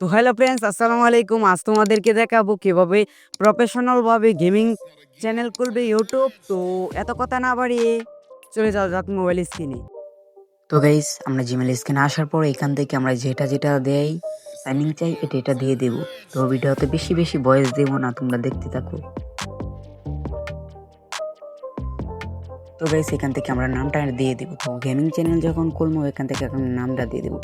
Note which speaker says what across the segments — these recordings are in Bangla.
Speaker 1: তো হ্যালো ফ্রেন্ডস আসসালামু আলাইকুম। আজ তোমাদেরকে দেখাবো কীভাবে প্রফেশনাল ভাবে গেমিং চ্যানেল করবে ইউটিউব তো এত কথা না বাড়িয়ে চলে যাও যাক মোবাইল স্ক্রিনে
Speaker 2: তো গাইস আমরা জিমেল স্ক্রিনে আসার পর এখান থেকে আমরা যেটা যেটা দেই সাইনিং চাই, এটা এটা দিয়ে দেবো। তো ভিডিওতে বেশি বেশি বয়স দেবো না, তোমরা দেখতে থাকো। তো গাইস এখান থেকে আমরা নামটা দিয়ে দেব। তো গেমিং চ্যানেল যখন খুলবো, এখান থেকে এখন নামটা দিয়ে দেব।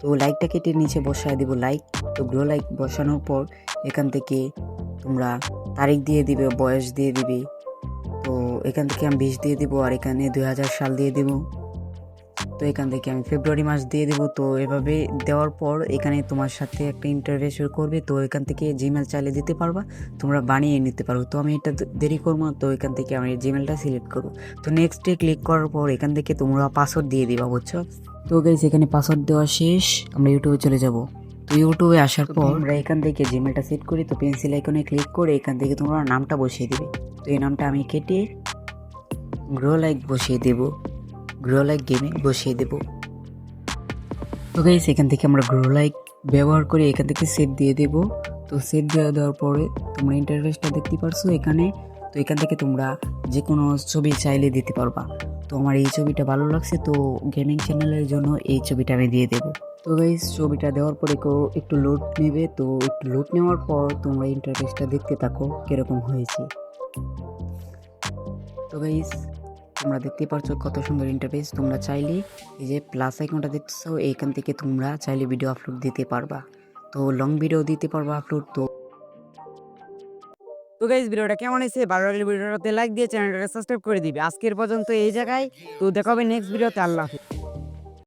Speaker 2: তো লাইকটা কেটে নিচে বসায় দেব লাইক তো গ্রো লাইক বসানোর পর এখান থেকে তোমরা তারিখ দিয়ে দিবে, বয়স দিয়ে দিবে। তো এখান থেকে আমি বিশ দিয়ে দিব, আর এখানে দুই হাজার সাল দিয়ে দেব। তো এখান থেকে আমি ফেব্রুয়ারি মাস দিয়ে দেবো। তো এভাবে দেওয়ার পর এখানে তোমার সাথে একটা ইন্টারভিউ শুরু করবে। তো এখান থেকে জিমেল চালিয়ে দিতে পারবা। তোমরা বানিয়ে নিতে পারো। তো আমি এটা দেরি করব না, তো এখান থেকে আমি জিমেলটা সিলেক্ট করব। তো নেক্সটে ক্লিক করার পর এখান থেকে তোমরা পাসওয়ার্ড দিয়ে দিবা বুঝছ? তো গাইজ এখানে পাসওয়ার্ড দেওয়া শেষ। আমরা ইউটিউবে চলে যাব। তো ইউটিউবে আসার পর আমরা এখান থেকে জিমেলটা সেট করি তো পেন্সিল আইকনে ক্লিক করে এখান থেকে তোমরা নামটা বসিয়ে দিবে। তো এই নামটা আমি কেটে গ্রো লাইক বসিয়ে দেবো। গ্রো লাইক গেমে বসিয়ে দেব। তো গাইস এখান থেকে আমরা গ্রো লাইক ব্যবহার করে এখান থেকে সেভ দিয়ে দেব। তো সেভ দেওয়া দেওয়ার পরে তোমরা ইন্টারফেসটা দেখতে পারছ এখানে। তো এখান থেকে তোমরা যে কোনো ছবি চাইলে দিতে পারবা। তো আমার এই ছবিটা ভালো লাগছে, তো গেমিং চ্যানেলের জন্য এই ছবিটা আমি দিয়ে দেবো। তো গাইস ছবিটা দেওয়ার পরে কেউ একটু লোড নেবে। তো একটু লোড নেওয়ার পর তোমরা ইন্টারফেসটা দেখতে থাকো কীরকম হয়েছে। তো গাইস তোমরা দেখতে পারছ কত সুন্দর ইন্টারফেস তোমরা চাইলে এই যে প্লাস আইকনটা দেখছ এইখান থেকে তোমরা চাইলে ভিডিও আপলোড দিতে পারবা। তো লং ভিডিও দিতে পারবা আপলোড তো
Speaker 1: তো গাইজ ভিডিওটা কেমন হয়েছে? ভালো লাগলে ভিডিওটাতে লাইক দিয়ে চ্যানেলটাকে সাবস্ক্রাইব করে দিবে। আজকের পর্যন্ত এই জায়গায়। তো দেখা হবে নেক্সট ভিডিওতে আল্লাহ হাফেজ।